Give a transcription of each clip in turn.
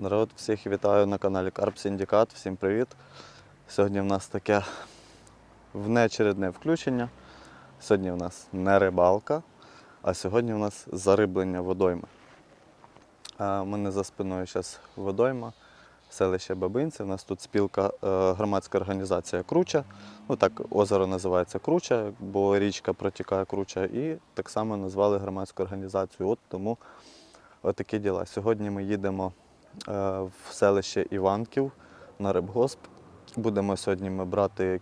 Народ, всіх вітаю на каналі Карп Сіндікат. Всім привіт. Сьогодні в нас таке внеочередне включення. Сьогодні в нас не рибалка, а сьогодні в нас зариблення водойми. У мене за спиною зараз водойма, селище Бабинці. У нас тут спілка, е, громадська організація Круча. Ну так, озеро називається Круча, бо річка протікає Круча. І так само назвали громадську організацію. От тому отакі діла. Сьогодні ми їдемо в селище Іванків на рибгосп. Будемо сьогодні ми брати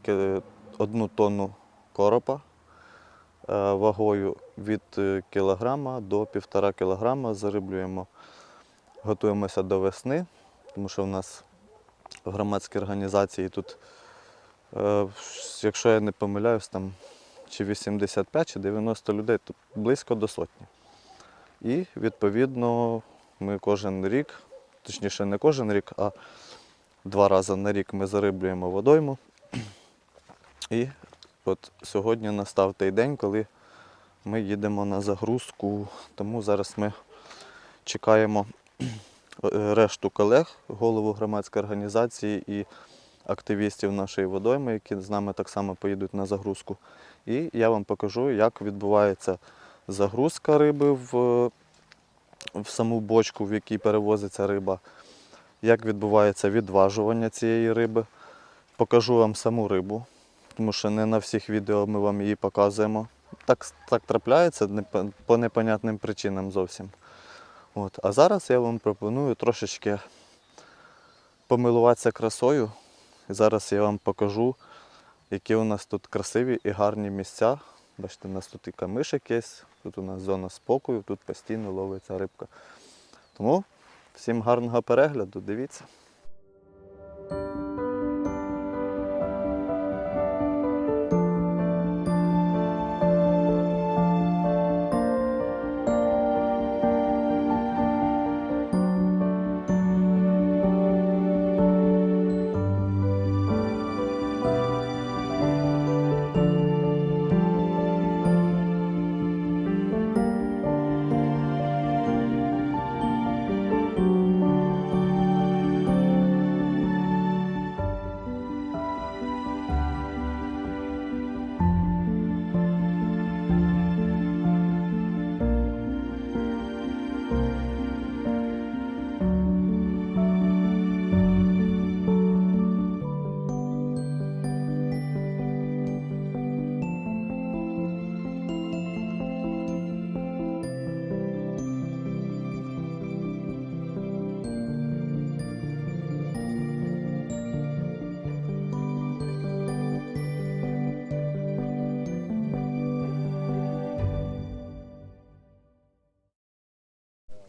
одну тонну коропа е, вагою від е, кілограма до півтора кілограма. Зариблюємо, готуємося до весни, тому що в нас в громадській організації тут, е, якщо я не помиляюсь, там чи 85, чи 90 людей, тут близько до сотні. І відповідно ми кожен рік, точніше не кожен рік, а два рази на рік ми зариблюємо водойму. І от сьогодні настав той день, коли ми їдемо на загрузку. Тому зараз ми чекаємо е, решту колег, голову громадської організації і активістів нашої водойми, які з нами так само поїдуть на загрузку. І я вам покажу, як відбувається загрузка риби в, в саму бочку, в якій перевозиться риба, як відбувається відважування цієї риби. Покажу вам саму рибу, тому що не на всіх відео ми вам її показуємо. Так, так трапляється по непонятним причинам зовсім. От. А зараз я вам пропоную трошечки помилуватися красою. І зараз я вам покажу, які у нас тут красиві і гарні місця. Бачите, у нас тут і камишик є, тут у нас зона спокою, тут постійно ловиться рибка. Тому всім гарного перегляду, дивіться.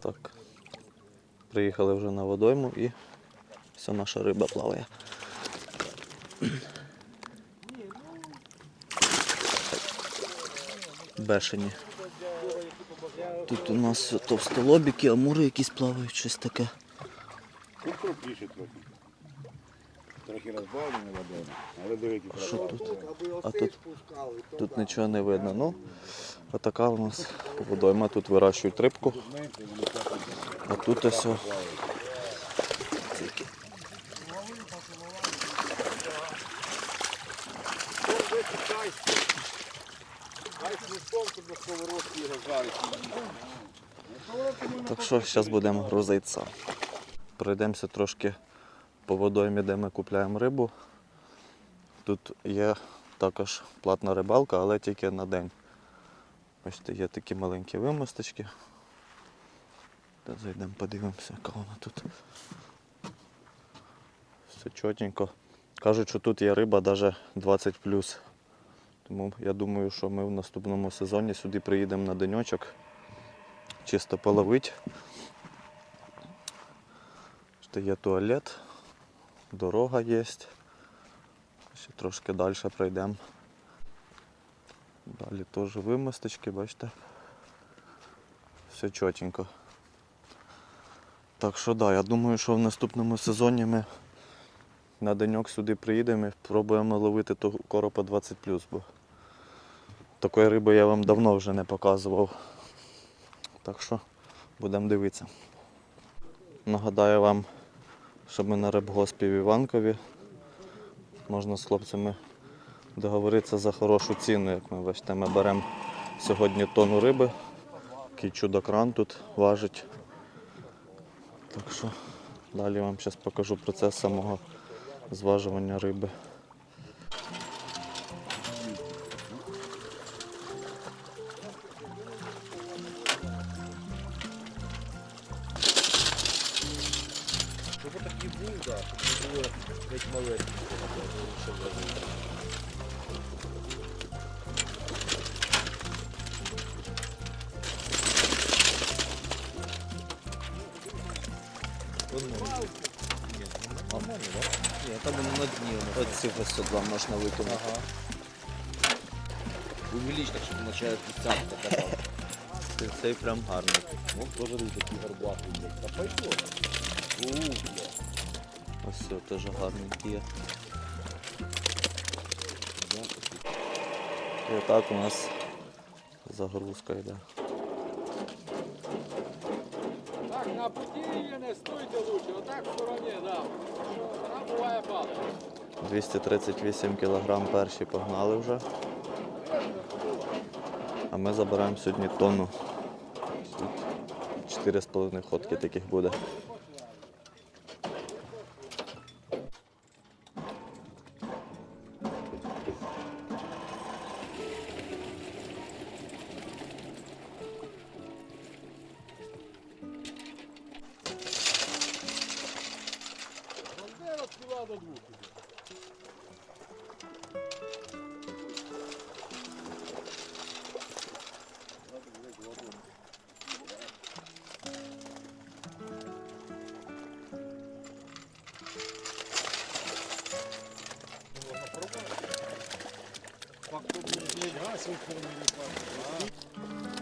Так. Приїхали вже на водойму і вся наша риба плаває. Бешені. Тут у нас товстолобіки, амури якісь плавають, щось таке. Тут крупніше трохи. Трохи розбавлені водою, але А що тут? А тут- Тут нічого не видно. Ну, отака у нас водойма, тут вирощують рибку. А тут ось. о- Так що зараз будемо грузитися. Пройдемося трошки по водоймі, де ми купляємо рибу. Тут є також платна рибалка, але тільки на день. Бачите, є такі маленькі вимосточки. Зайдемо, подивимося, яка вона тут. Все чотенько. Кажуть, що тут є риба навіть 20 Тому я думаю, що ми в наступному сезоні сюди приїдемо на денечок. Чисто половить. Бачите, Є туалет, дорога є. Ще трошки далі пройдемо. Далі теж вимосточки, бачите. Все чотенько. Так що да, я думаю, що в наступному сезоні ми на деньок сюди приїдемо і спробуємо ловити того коропа 20 бо такої риби я вам давно вже не показував. Так що будемо дивитися. Нагадаю вам щоб ми на рибгоспі в Іванкові. Можна з хлопцями договоритися за хорошу ціну, як ми бачите. Ми беремо сьогодні тонну риби. Такий чудокран тут важить. Так що далі вам зараз покажу процес самого зважування риби. Такий був, да, щоб не було геть було. Нормально? Ні, там воно на дні. воно. От ось два можна викинути. Ага. Увеличь так, щоб почає писати така. Цей- прям гарний. Ну, пожари такі горбатий, блядь. Та пойшло. У, блядь. Це теж гарненький є. І отак у нас загрузка йде. Так, на пути її не стойте лучше, отак в стороні, да. Вона буває падає. 238 кг перші погнали вже. А ми забираємо сьогодні тонну. 4,5 ходки таких буде. Бандера спіла до двох. Там 259 показує. 252. Вашу долю. Я не,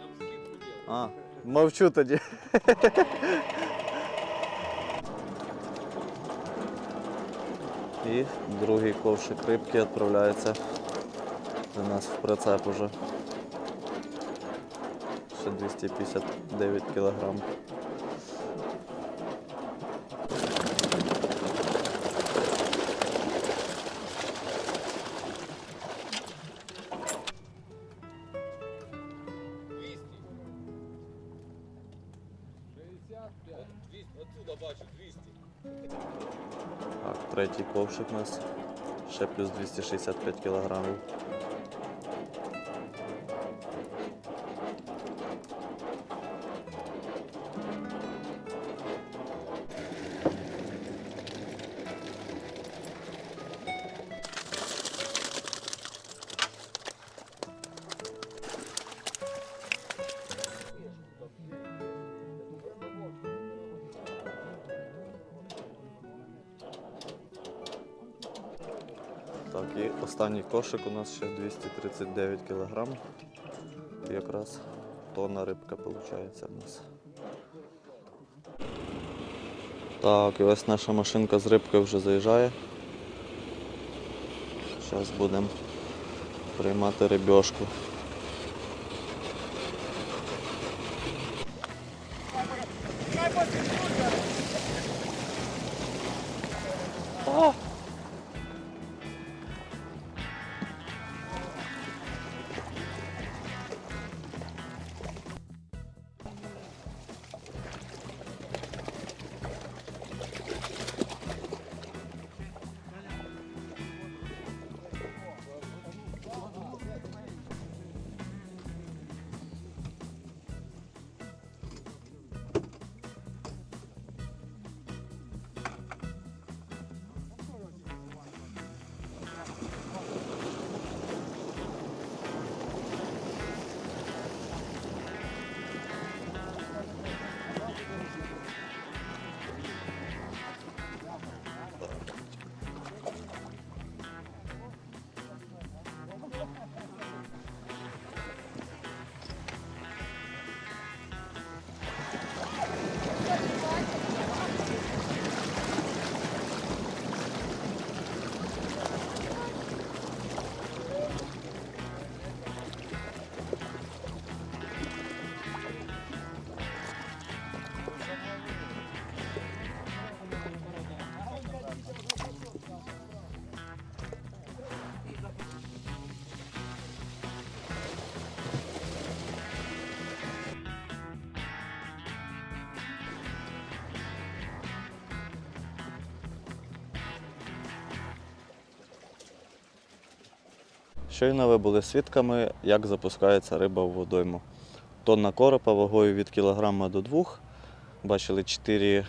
нам скидку делаю. А, мовчу тоді. І другий ковшик рибки відправляється до нас в прицеп уже. Ще 259 кілограм. Третій ковшик у нас. Ще плюс 265 кілограмів. І останній кошик у нас ще 239 кг. Якраз тонна рибка виходить у нас. Так, і ось наша машинка з рибкою вже заїжджає. Зараз будемо приймати рибьошку. Щойно ви були свідками, як запускається риба в водойму. Тонна коропа вагою від кілограма до двох. Бачили 4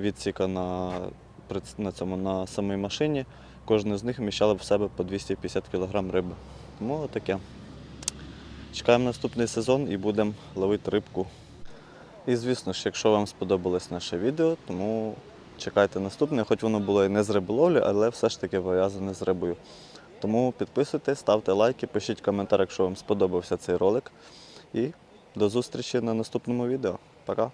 відсіка на, на, цьому, на самій машині. Кожен з них вміщали в себе по 250 кг риби. Тому таке. Чекаємо наступний сезон і будемо ловити рибку. І звісно ж, якщо вам сподобалось наше відео, тому чекайте наступне, хоч воно було і не з риболовлі, але все ж таки пов'язане з рибою. Тому підписуйтесь, ставте лайки, пишіть коментар, якщо вам сподобався цей ролик. І до зустрічі на наступному відео. Пока!